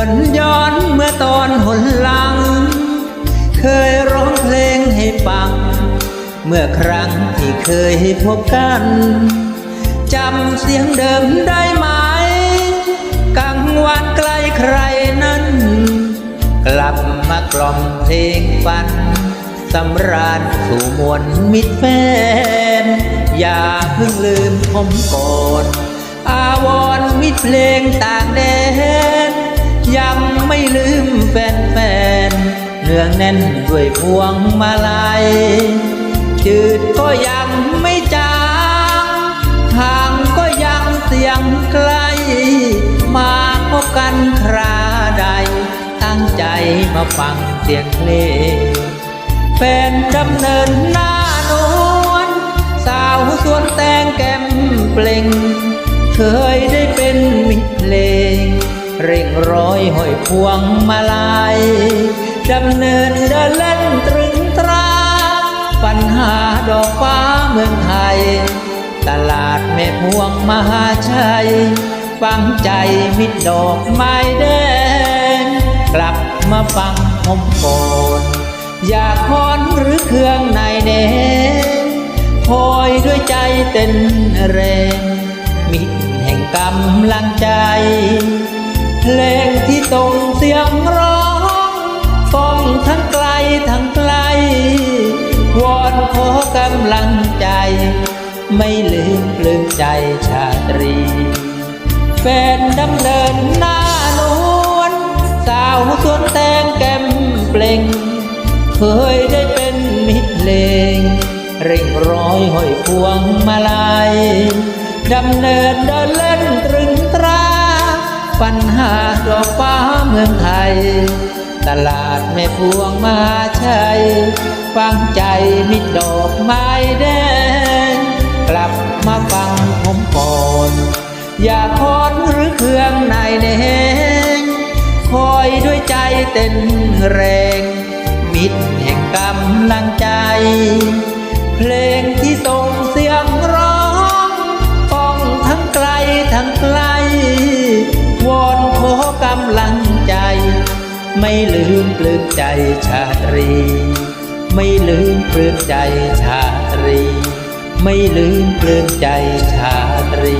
วนย้อนเมื่อตอนหนหลัง เคยร้องเพลงให้ฟัง เมื่อครั้งที่เคยพบกันจำเสียงเดิมได้ไหมกลางวันไกลใครนั้น กลับมากล่อมเพลงฟันสำราญสู่มวลมิตรแฟน อย่าเพิ่งลืมผมก่อน อาวรมิตรเพลงต่างแดน ไม่ลืมแฟนๆเนืองแน่นด้วยพวงมาลัยจืดก็ยังไม่จางทางก็ยังเสียงไกล มาพบกันคราใด ตั้งใจมาฟังเสียงเพลงแฟนดำเนินหน้านวลสาวสวนแตงแก้มเปล่ง เคยได้เป็นมิตรเพลง เร่งร้อยห้อยพวงมาลัยดำเนินเดินเล่นตรึงตรา ปัญหาดอกฟ้าเมืองไทย ตลาดแม่พวงมหาชัยฟังใจมิตรดอกไม้แดง กลับมาฟังผมก่อนอยากคอนหรือเครื่องในแดงคอยด้วยใจเต้นแรงมิตรแห่งกำลังใจ เพลงที่ตรงเสียงร้องฟ้องทั้งไกลทั้งไกล วอนขอกำลังใจ ไม่ลืมปลื้มใจชาตรี แฟนดำเนินหน้านวลสาวสวนแตงแก้มเปล่ง เคยได้เป็นมิตรเพลง เร่งร้อยห้อยพวงมาลัยดำเนินเดิน ปัญหาดอกฟ้าเมืองไทย ตลาดแม่พวงมาชัยฟังใจมิตรดอกไม้แดง กลับมาฟังผมก่อน อย่าคอนหรือเครื่องในแดงคอยด้วยใจเต้นแรง มิตรแห่งกำลังใจ เพลงที่ส่งเสียงำลังใจ ไม่ลืมปลื้มใจชาตรี ไม่ลืมปลื้มใจชาตรี ไม่ลืมปลื้มใจชาตรี